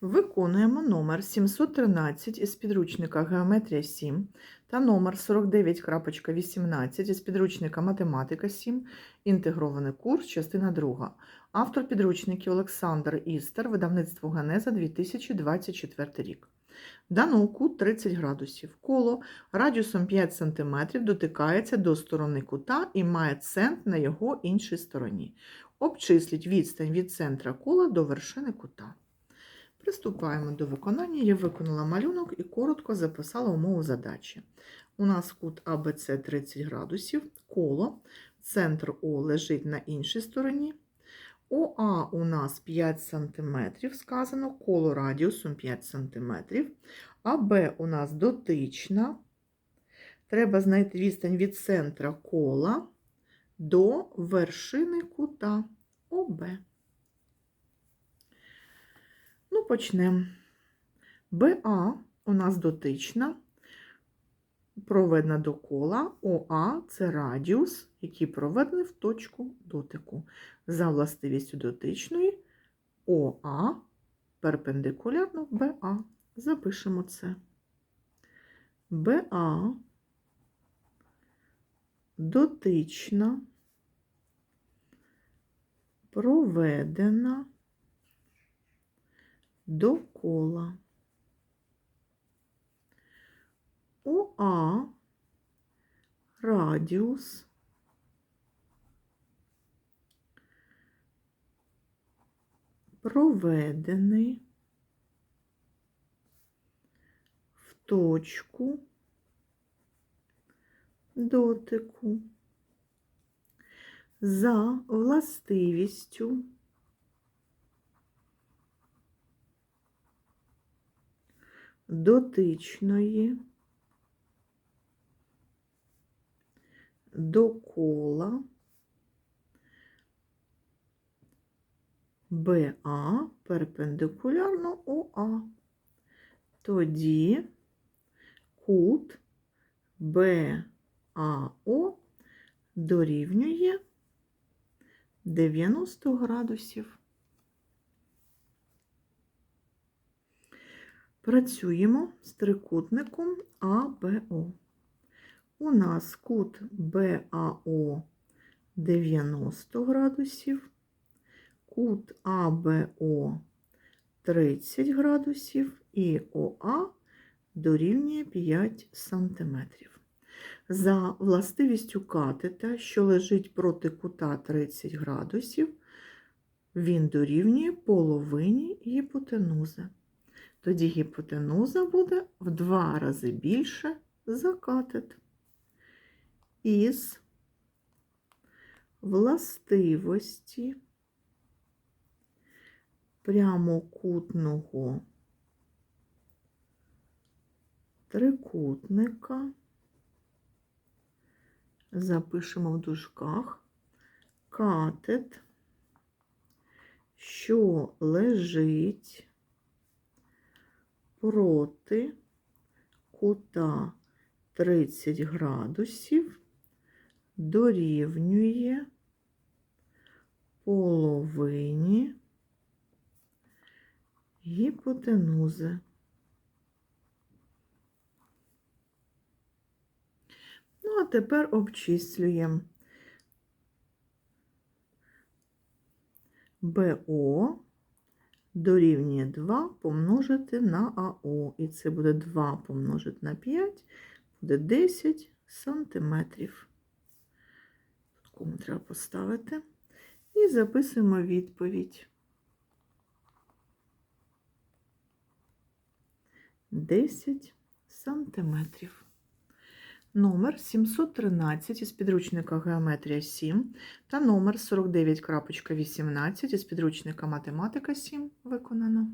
Виконуємо номер 713 із підручника Геометрія 7 та номер 49.18 із підручника Математика 7, інтегрований курс, частина 2. Автор підручників Олександр Істер, видавництво Генеза 2024 рік. Дано кут 30 градусів. Коло радіусом 5 см дотикається до сторони кута і має центр на його іншій стороні. Обчисліть відстань від центра кола до вершини кута. Приступаємо до виконання. Я виконала малюнок і коротко записала умову задачі. У нас кут АБЦ 30 градусів, коло, центр О лежить на іншій стороні. ОА у нас 5 см, сказано, коло радіусом 5 см. АБ у нас дотична. Треба знайти відстань від центра кола до вершини кута ОБ. Почнемо. БА у нас дотична, проведена до кола. ОА це радіус, який проведений в точку дотику. За властивістю дотичної ОА перпендикулярно БА. Запишемо це. БА дотична, проведена до кола. ОА. Радіус. Проведений. В точку. Дотику. За властивістю дотичної до кола БА перпендикулярно ОА. Тоді кут БАО дорівнює 90 градусів. Працюємо з трикутником АБО. У нас кут БАО 90 градусів, кут АБО 30 градусів і ОА дорівнює 5 см. За властивістю катета, що лежить проти кута 30 градусів, він дорівнює половині гіпотенузи. Тоді гіпотенуза буде в два рази більше за катет. Із властивості прямокутного трикутника запишемо в дужках катет, що лежить проти кута 30 градусів дорівнює половині гіпотенузи. Ну, а тепер обчислюємо БО дорівнює 2 помножити на АО. І це буде 2 помножити на 5, буде 10 сантиметрів. Кому треба поставити. І записуємо відповідь. 10 сантиметрів. Номер 713 із підручника Геометрія 7 та номер 49.18 із підручника Математика 7 виконано.